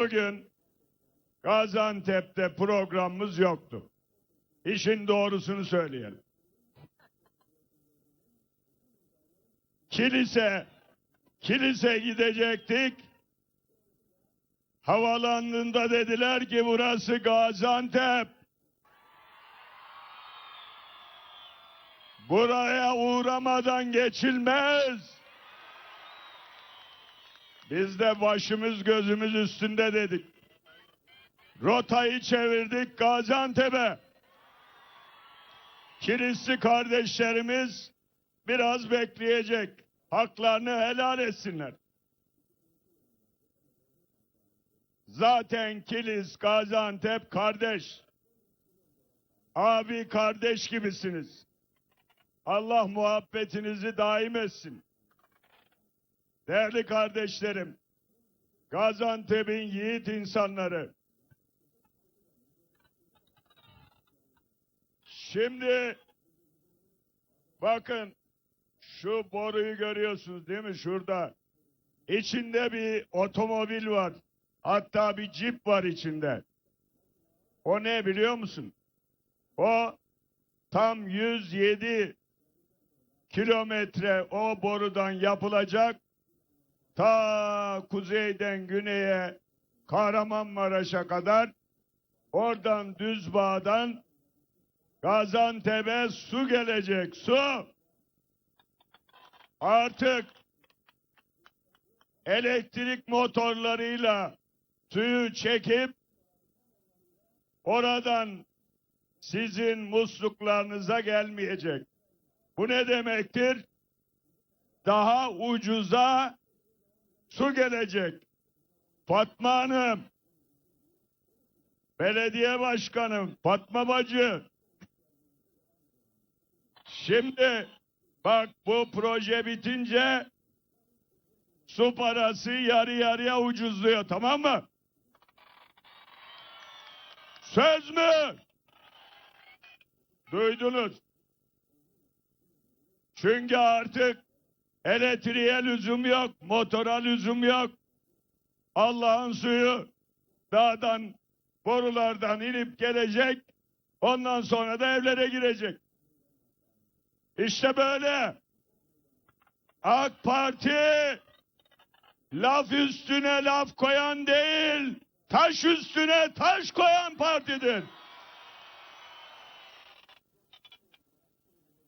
Bugün Gaziantep'te programımız yoktu. İşin doğrusunu söyleyelim. Kilise, kilise gidecektik. Havalandığında dediler ki burası Gaziantep. Buraya uğramadan geçilmez. Biz de başımız gözümüz üstünde dedik. Rotayı çevirdik Gaziantep'e. Kilisli kardeşlerimiz biraz bekleyecek. Haklarını helal etsinler. Zaten Kilis, Gaziantep kardeş. Abi kardeş gibisiniz. Allah muhabbetinizi daim etsin. Değerli kardeşlerim, Gaziantep'in yiğit insanları. Şimdi bakın şu boruyu görüyorsunuz değil mi şurada? İçinde bir otomobil var. Hatta bir cip var içinde. O ne biliyor musun? O tam 107 kilometre o borudan yapılacak ta kuzeyden güneye Kahramanmaraş'a kadar oradan Düzbağ'dan Gaziantep'e su gelecek su. Artık elektrik motorlarıyla suyu çekip oradan sizin musluklarınıza gelmeyecek. Bu ne demektir? Daha ucuza su gelecek. Fatma Hanım, belediye başkanım, Fatma Bacı. Şimdi bak bu proje bitince su parası yarı yarıya ucuzluyor tamam mı? Söz mü? Duydunuz. Çünkü artık elektriğe lüzum yok, motora lüzum yok. Allah'ın suyu dağdan, borulardan inip gelecek. Ondan sonra da evlere girecek. İşte böyle. AK Parti laf üstüne laf koyan değil, taş üstüne taş koyan partidir.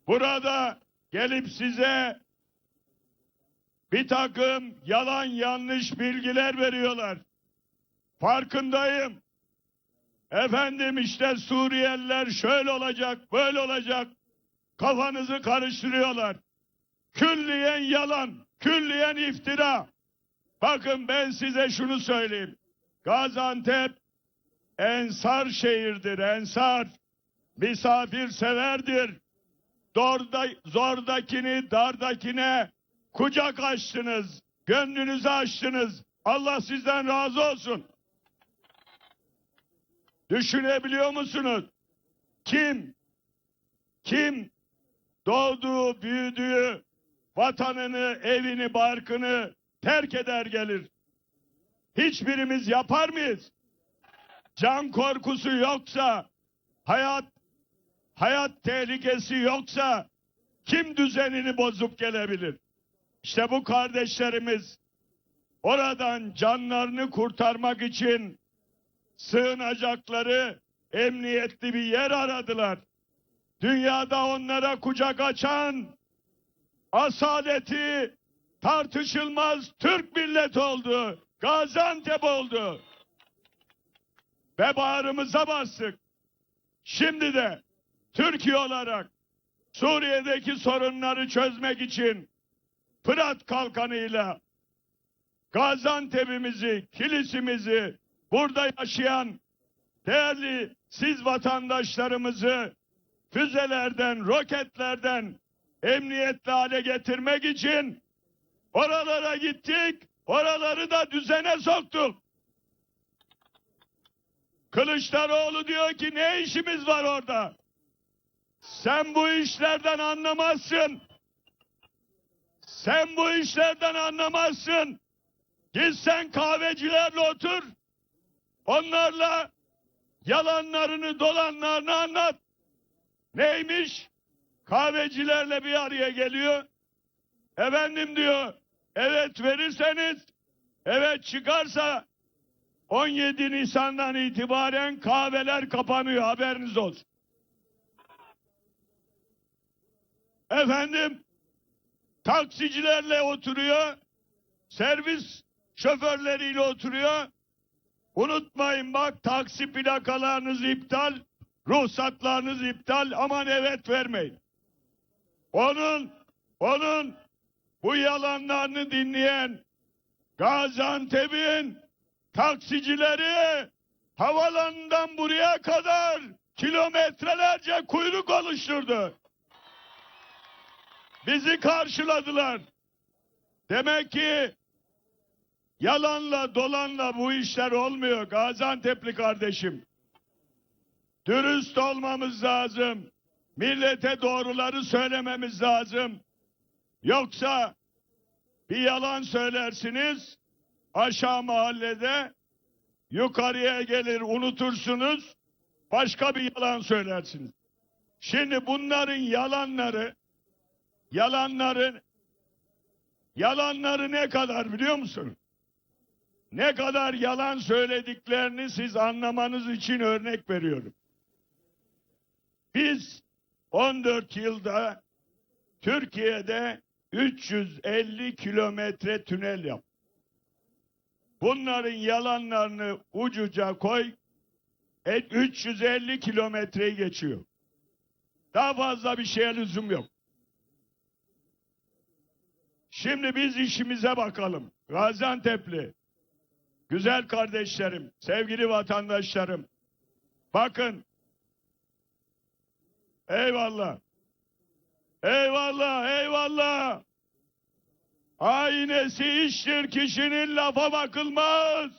Burada gelip size bir takım yalan yanlış bilgiler veriyorlar. Farkındayım. Efendim işte Suriyeliler şöyle olacak, böyle olacak. Kafanızı karıştırıyorlar. Külliyen yalan, külliyen iftira. Bakın ben size şunu söyleyeyim. Gaziantep ensar şehirdir, ensar. Misafirseverdir. Zorda, zordakini, dardakine kucak açtınız. Gönlünüzü açtınız. Allah sizden razı olsun. Düşünebiliyor musunuz? Kim, kim doğduğu, büyüdüğü vatanını, evini, barkını terk eder gelir. Hiçbirimiz yapar mıyız? Can korkusu yoksa, hayat hayat tehlikesi yoksa kim düzenini bozup gelebilir? İşte bu kardeşlerimiz oradan canlarını kurtarmak için sığınacakları emniyetli bir yer aradılar. Dünyada onlara kucak açan asaleti tartışılmaz Türk milleti oldu. Gaziantep oldu. Ve bağrımıza bastık. Şimdi de Türkiye olarak Suriye'deki sorunları çözmek için Fırat Kalkanı'yla Gaziantep'imizi, kilisimizi, burada yaşayan değerli siz vatandaşlarımızı füzelerden, roketlerden emniyetli hale getirmek için oralara gittik, oraları da düzene soktuk. Kılıçdaroğlu diyor ki ne işimiz var orada? Sen bu işlerden anlamazsın. Sen bu işlerden anlamazsın. Git sen kahvecilerle otur. Onlarla yalanlarını dolanlarını anlat. Neymiş? Kahvecilerle bir araya geliyor. Efendim diyor, evet verirseniz, evet çıkarsa 17 Nisan'dan itibaren kahveler kapanıyor haberiniz olsun. Efendim taksicilerle oturuyor, servis şoförleriyle oturuyor. Unutmayın bak taksi plakalarınız iptal, ruhsatlarınız iptal aman evet vermeyin. Onun, onun bu yalanlarını dinleyen Gaziantep'in taksicileri havalanından buraya kadar kilometrelerce kuyruk oluşturdu. Bizi karşıladılar. Demek ki yalanla dolanla bu işler olmuyor Gaziantep'li kardeşim. Dürüst olmamız lazım. Millete doğruları söylememiz lazım. Yoksa bir yalan söylersiniz aşağı mahallede yukarıya gelir unutursunuz başka bir yalan söylersiniz. Şimdi bunların yalanları yalanları yalanları ne kadar biliyor musun? Ne kadar yalan söylediklerini siz anlamanız için örnek veriyorum. Biz 14 yılda Türkiye'de 350 kilometre tünel yaptık. Bunların yalanlarını ucuca koy, et 350 kilometreyi geçiyor. Daha fazla bir şeye lüzum yok. Şimdi biz işimize bakalım. Gaziantep'li, güzel kardeşlerim, sevgili vatandaşlarım. Bakın. Eyvallah. Eyvallah, eyvallah. Aynesi iştir kişinin lafa bakılmaz.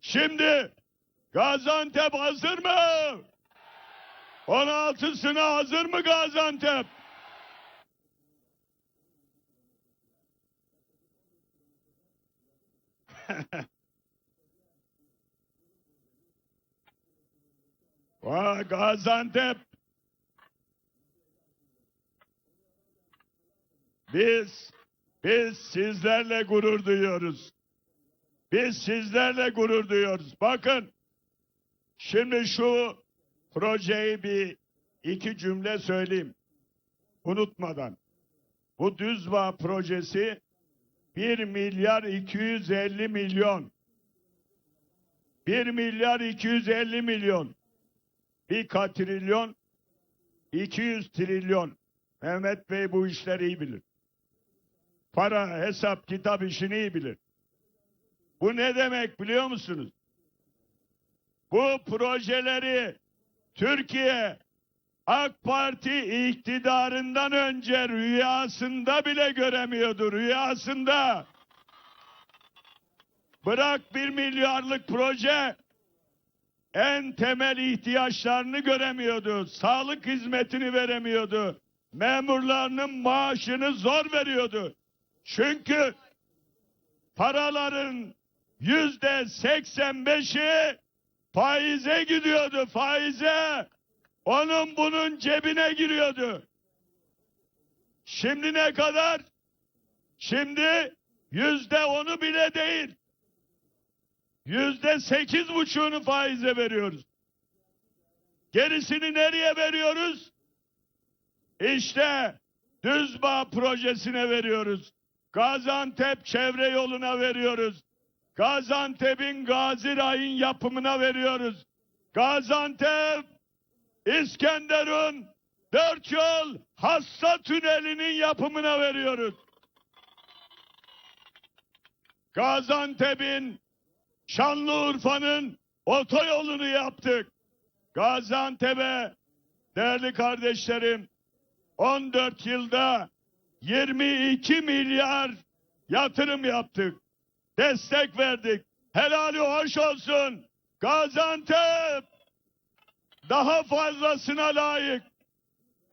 Şimdi Gaziantep hazır mı? 16'sına hazır mı Gaziantep? Vay Gaziantep. Biz, biz sizlerle gurur duyuyoruz. Biz sizlerle gurur duyuyoruz. Bakın, şimdi şu projeyi bir iki cümle söyleyeyim. Unutmadan. Bu Düzbağ projesi 1 milyar 250 milyon. 1 milyar 250 milyon. Bir katrilyon 200 trilyon. Mehmet Bey bu işleri iyi bilir. Para, hesap, kitap işini iyi bilir. Bu ne demek biliyor musunuz? Bu projeleri Türkiye AK Parti iktidarından önce rüyasında bile göremiyordu. Rüyasında. Bırak bir milyarlık proje en temel ihtiyaçlarını göremiyordu. Sağlık hizmetini veremiyordu. Memurlarının maaşını zor veriyordu. Çünkü paraların yüzde seksen beşi faize gidiyordu faize. Onun bunun cebine giriyordu. Şimdi ne kadar? Şimdi yüzde onu bile değil. Yüzde sekiz buçuğunu faize veriyoruz. Gerisini nereye veriyoruz? İşte Düzbağ projesine veriyoruz. Gaziantep çevre yoluna veriyoruz. Gaziantep'in Gaziray'ın yapımına veriyoruz. Gaziantep İskenderun dört yol hassa tünelinin yapımına veriyoruz. Gaziantep'in Şanlıurfa'nın otoyolunu yaptık. Gaziantep'e değerli kardeşlerim 14 yılda 22 milyar yatırım yaptık. Destek verdik. Helali hoş olsun. Gaziantep daha fazlasına layık.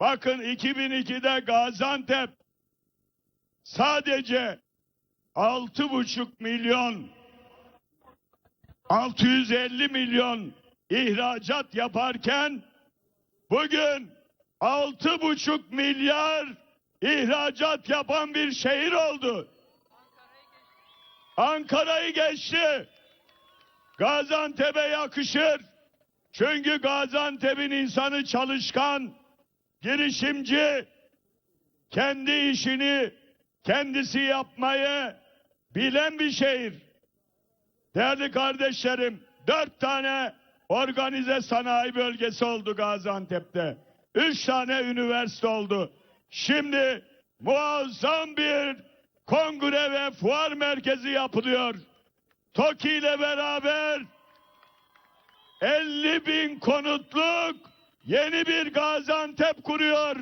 Bakın 2002'de Gaziantep sadece altı buçuk milyon 650 milyon ihracat yaparken bugün altı buçuk milyar ihracat yapan bir şehir oldu. Ankara'yı geçti. Gaziantep'e yakışır. Çünkü Gaziantep'in insanı çalışkan, girişimci, kendi işini kendisi yapmayı bilen bir şehir. Değerli kardeşlerim, dört tane organize sanayi bölgesi oldu Gaziantep'te. Üç tane üniversite oldu. Şimdi muazzam bir kongre ve fuar merkezi yapılıyor. TOKİ ile beraber 50 bin konutluk yeni bir Gaziantep kuruyor.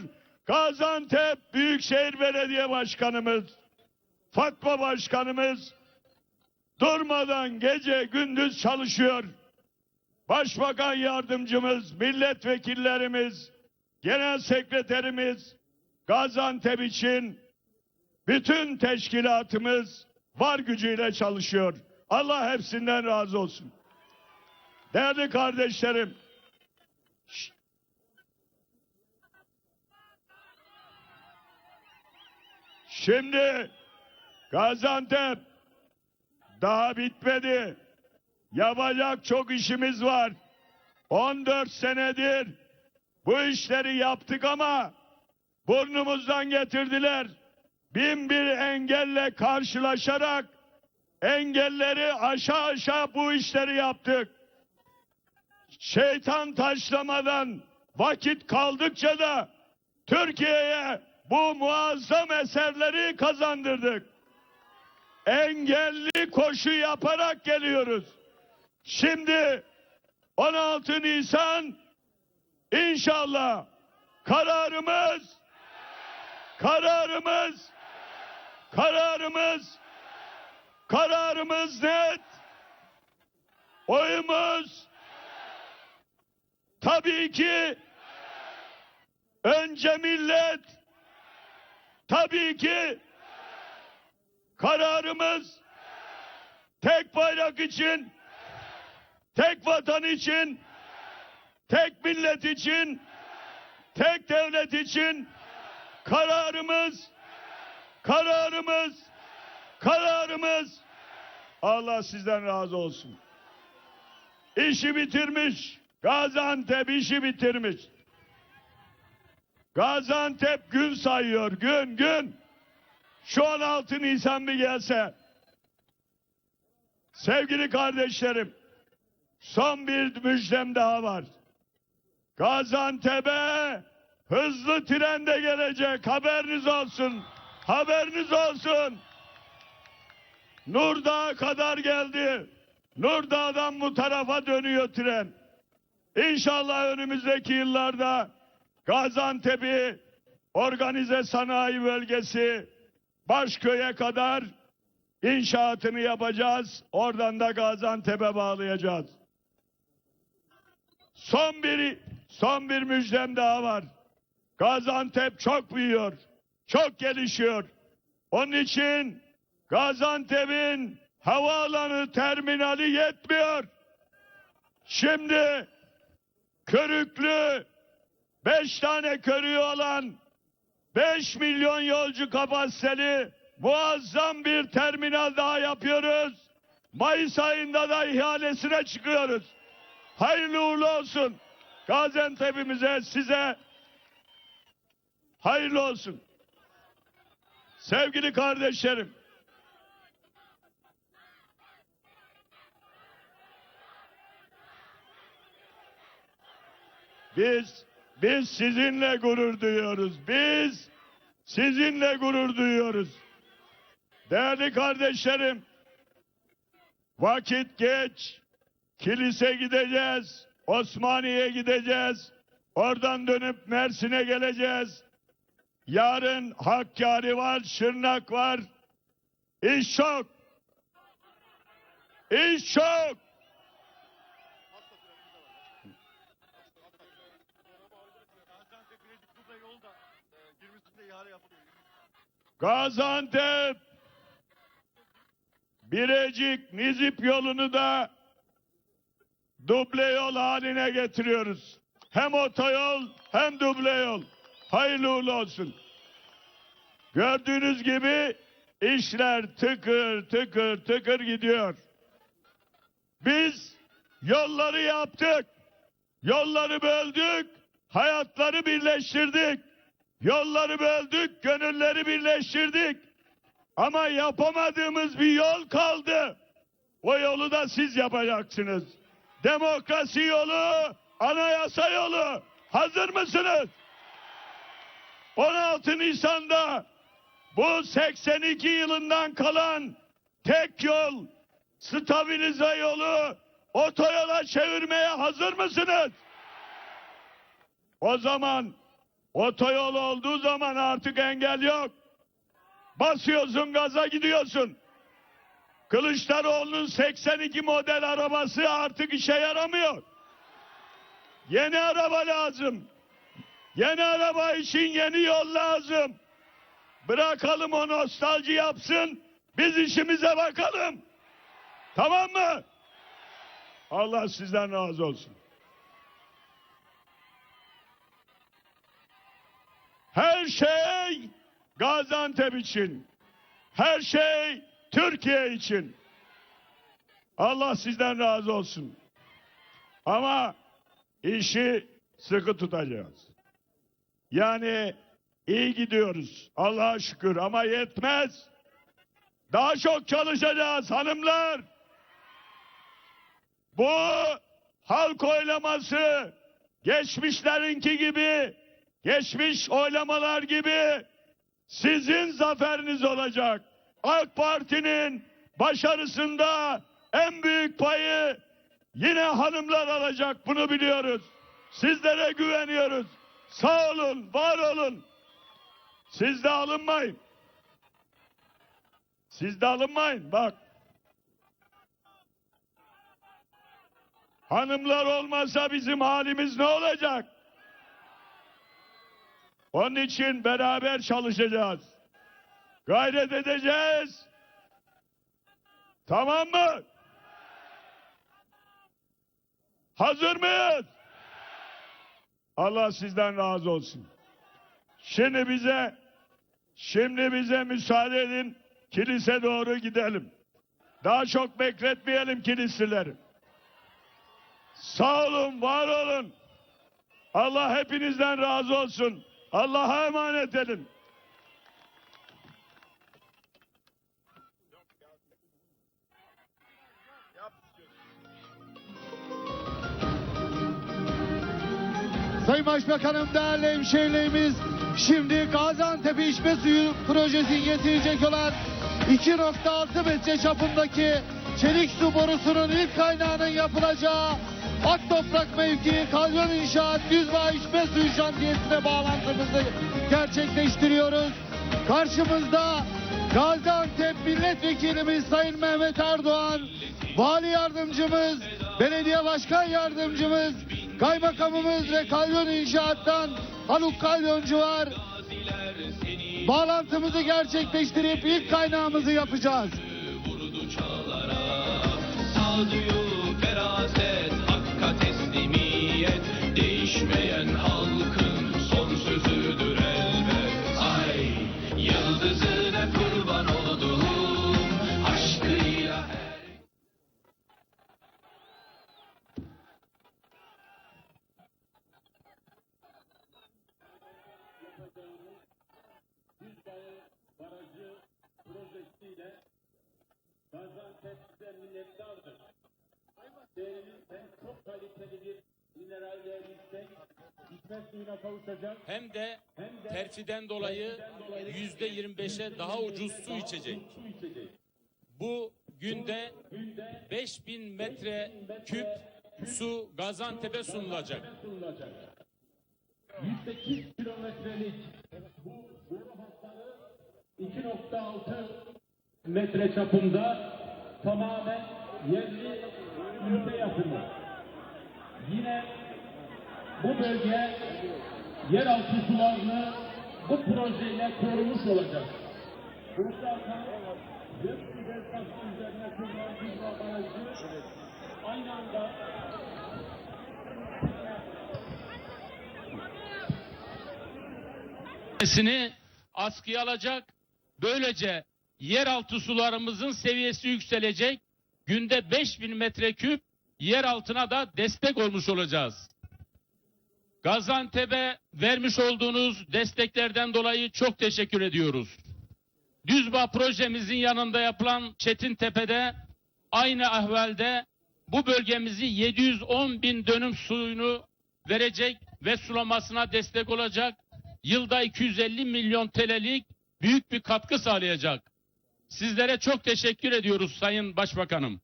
Gaziantep Büyükşehir Belediye Başkanımız, Fatma Başkanımız durmadan gece gündüz çalışıyor. Başbakan yardımcımız, milletvekillerimiz, genel sekreterimiz Gaziantep için bütün teşkilatımız var gücüyle çalışıyor. Allah hepsinden razı olsun. Değerli kardeşlerim, şimdi Gaziantep daha bitmedi. Yapacak çok işimiz var. 14 senedir bu işleri yaptık ama burnumuzdan getirdiler. Bin bir engelle karşılaşarak engelleri aşağı aşağı bu işleri yaptık. Şeytan taşlamadan vakit kaldıkça da Türkiye'ye bu muazzam eserleri kazandırdık. Engelli koşu yaparak geliyoruz. Şimdi 16 Nisan inşallah kararımız kararımız kararımız kararımız net oyumuz tabii ki önce millet tabii ki kararımız tek bayrak için tek vatan için tek millet için tek devlet için kararımız kararımız kararımız Allah sizden razı olsun. İşi bitirmiş. Gaziantep işi bitirmiş. Gaziantep gün sayıyor. Gün gün. Şu 16 Nisan bir gelse. Sevgili kardeşlerim. Son bir müjdem daha var. Gaziantep'e hızlı tren de gelecek. Haberiniz olsun. Haberiniz olsun. Nurdağ'a kadar geldi. Nurdağ'dan bu tarafa dönüyor tren. İnşallah önümüzdeki yıllarda Gaziantep'i organize sanayi bölgesi Başköy'e kadar inşaatını yapacağız. Oradan da Gaziantep'e bağlayacağız. Son bir son bir müjdem daha var. Gaziantep çok büyüyor. Çok gelişiyor. Onun için Gaziantep'in havaalanı terminali yetmiyor. Şimdi körüklü beş tane körüğü olan 5 milyon yolcu kapasiteli muazzam bir terminal daha yapıyoruz. Mayıs ayında da ihalesine çıkıyoruz. Hayırlı uğurlu olsun. Gaziantep'imize size hayırlı olsun. Sevgili kardeşlerim. Biz biz sizinle gurur duyuyoruz. Biz sizinle gurur duyuyoruz. Değerli kardeşlerim, vakit geç. Kilise gideceğiz. Osmaniye'ye gideceğiz. Oradan dönüp Mersin'e geleceğiz. Yarın Hakkari var, Şırnak var. İş çok. İş çok. Gaziantep Birecik Nizip yolunu da duble yol haline getiriyoruz. Hem otoyol hem duble yol. Hayırlı uğurlu olsun. Gördüğünüz gibi işler tıkır tıkır tıkır gidiyor. Biz yolları yaptık. Yolları böldük. Hayatları birleştirdik. Yolları böldük, gönülleri birleştirdik. Ama yapamadığımız bir yol kaldı. O yolu da siz yapacaksınız. Demokrasi yolu, anayasa yolu. Hazır mısınız? 16 Nisan'da bu 82 yılından kalan tek yol, stabilize yolu otoyola çevirmeye hazır mısınız? O zaman otoyol olduğu zaman artık engel yok. Basıyorsun gaza gidiyorsun. Kılıçdaroğlu'nun 82 model arabası artık işe yaramıyor. Yeni araba lazım. Yeni araba için yeni yol lazım. Bırakalım o nostalji yapsın. Biz işimize bakalım. Tamam mı? Allah sizden razı olsun. Her şey Gaziantep için. Her şey Türkiye için. Allah sizden razı olsun. Ama işi sıkı tutacağız. Yani iyi gidiyoruz. Allah'a şükür ama yetmez. Daha çok çalışacağız hanımlar. Bu halk oylaması geçmişlerinki gibi, geçmiş oylamalar gibi sizin zaferiniz olacak. AK Parti'nin başarısında en büyük payı yine hanımlar alacak bunu biliyoruz. Sizlere güveniyoruz. Sağ olun, var olun. Siz de alınmayın. Siz de alınmayın bak. Hanımlar olmasa bizim halimiz ne olacak? Onun için beraber çalışacağız. Gayret edeceğiz. Tamam mı? Hazır mıyız? Allah sizden razı olsun. Şimdi bize şimdi bize müsaade edin kilise doğru gidelim. Daha çok bekletmeyelim kilisleri. Sağ olun, var olun. Allah hepinizden razı olsun. Allah'a emanet edin. Sayın Başbakanım, değerli hemşehrilerimiz, şimdi Gaziantep İçme Suyu projesi getirecek olan 2.6 metre çapındaki çelik su borusunun ilk kaynağının yapılacağı Ak Toprak mevkii kalyon inşaat Düzbağ İçme Suyu şantiyesine bağlantımızı gerçekleştiriyoruz. Karşımızda Gaziantep Milletvekilimiz Sayın Mehmet Erdoğan, Vali Yardımcımız, Belediye Başkan Yardımcımız, Kaymakamımız ve Kalyon İnşaat'tan Haluk Kalyoncu var. Bağlantımızı gerçekleştirip ilk kaynağımızı yapacağız. Sağduyu, Değişmeyen halkın son sözüdür elbet Ay yıldızına kurban olduğum Aşkıyla her Barajı projesiyle Gaziantep size minnettardır. Değerinizden çok kaliteli bir mineral değerinizden hizmet suyuna kavuşacak. hem de Hem de terfiden dolayı yüzde 25'e daha ucuz su içecek. Bu günde Günde 5000 metre küp su Gaziantep'e sunulacak. sunulacak. 108 kilometrelik bu boru hatları 2.6 metre çapında tamamen yerli ülke yapımı. Yine bu bölge yeraltı sularını bu projeyle korumuş olacak. Burada akan Gökbiden taşı üzerine kurulan bir barajı aynı anda askıya alacak. Böylece yeraltı sularımızın seviyesi yükselecek. Günde 5000 metreküp yer altına da destek olmuş olacağız. Gaziantep'e vermiş olduğunuz desteklerden dolayı çok teşekkür ediyoruz. Düzba projemizin yanında yapılan Çetintepe'de aynı ahvalde bu bölgemizi 710 bin dönüm suyunu verecek ve sulamasına destek olacak. Yılda 250 milyon TL'lik büyük bir katkı sağlayacak. Sizlere çok teşekkür ediyoruz Sayın Başbakanım.